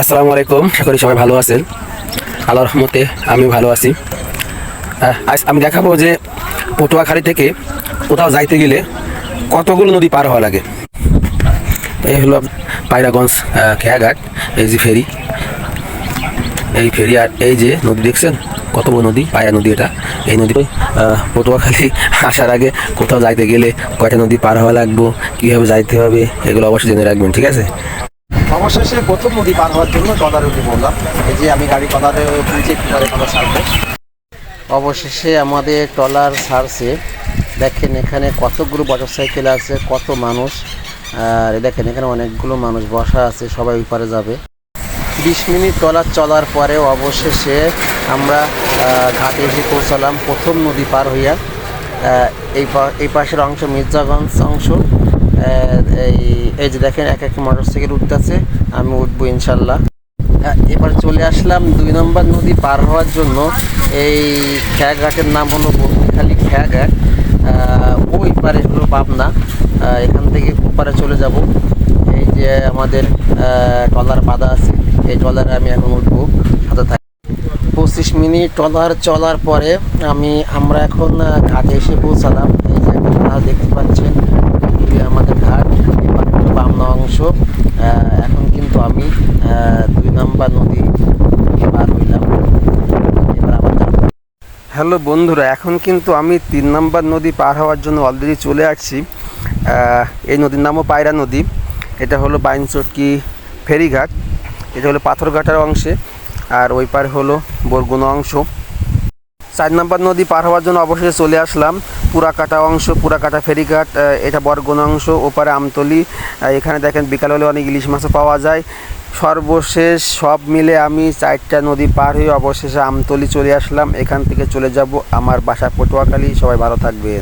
আসসালামু আলাইকুম, আশা করি সবাই ভালো আছেন। আল্লাহর রহমতে আমিও ভালো আছি। আজ আমি দেখাবো যে পটুয়াখালী থেকে কোথাও যাইতে গেলে কতগুলো নদী পার হওয়া লাগে। এই হলো পায়রাগঞ্জ খেয়াঘাট, এই যে ফেরি। এই ফেরি আর এই যে নদী দেখছেন, কত বড় নদী পায়রা নদী এটা। এই নদী পটুয়াখালী আসার আগে কোথাও যাইতে গেলে কয়টা নদী পার হওয়া লাগবো, কীভাবে যাইতে হবে, এগুলো অবশ্যই জেনে রাখবেন, ঠিক আছে? অবশেষে প্রথম নদী পার হওয়ার জন্য উঠে পড়লাম এই যে আমি গাড়ি টলারে বুঝে কীভাবে টলার ছাড়বো। অবশেষে আমাদের টলার ছাড়ছে। দেখেন এখানে কতগুলো মোটরসাইকেল আছে, কত মানুষ। আর দেখেন এখানে অনেকগুলো মানুষ বসা আছে, সবাই ওই পারে যাবে। বিশ মিনিট টলার চলার পরে অবশেষে আমরা ঘাটে এসে পৌঁছালাম প্রথম নদী পার হইয়া। এই এই পাশের অংশ মির্জাগঞ্জ অংশ। এই এই যে দেখেন, এক এক মোটরসাইকেল উঠতেছে আমি উঠবো ইনশাল্লাহ। এবার চলে আসলাম দুই নম্বর নদী পার হওয়ার জন্য। এই খেয়াঘাটের নাম হলো বন্দিখালী খেয়াঘাট। ওই পারে হলো পাবনা। এখান থেকে ওপারে চলে যাব। এই যে আমাদের টলার বাঁধা আছে, এই টলারে আমি এখন উঠবো সাথে থাকি পঁচিশ মিনিট টলার চলার পরে আমি, আমরা এখন ঘাটে এসে পৌঁছালাম। এই যে দেখতে পাচ্ছেন এই আমাদের ঘাট এই পাশে হলো বামনা অংশ আহ, এখন কিন্তু আমি আহ, হ্যালো বন্ধুরা, এখন কিন্তু আমি তিন নম্বর নদী পার হওয়ার জন্য অলরেডি চলে আসছি। এই নদীর নামও পায়রা নদী। এটা হলো বাইনচটকি ফেরিঘাট। এটা হলো পাথরঘাটার অংশে আর ওই পার হলো বরগুনা অংশ। চার নম্বর নদী পার হওয়ার জন্য অবশেষে চলে আসলাম পুরাকাটা অংশ, পুরাকাটা ফেরিঘাট। এটা বরগুনা অংশ, ওপারে আমতলি। এখানে দেখেন বিকাল হলে অনেক ইলিশ মাছও পাওয়া যায়। সর্বশেষ সব মিলে আমি চারটা নদী পার হয়ে অবশেষে আমতলি চলে আসলাম। এখান থেকে চলে যাব আমার বাসা পটুয়াখালী। সবাই ভালো থাকবেন।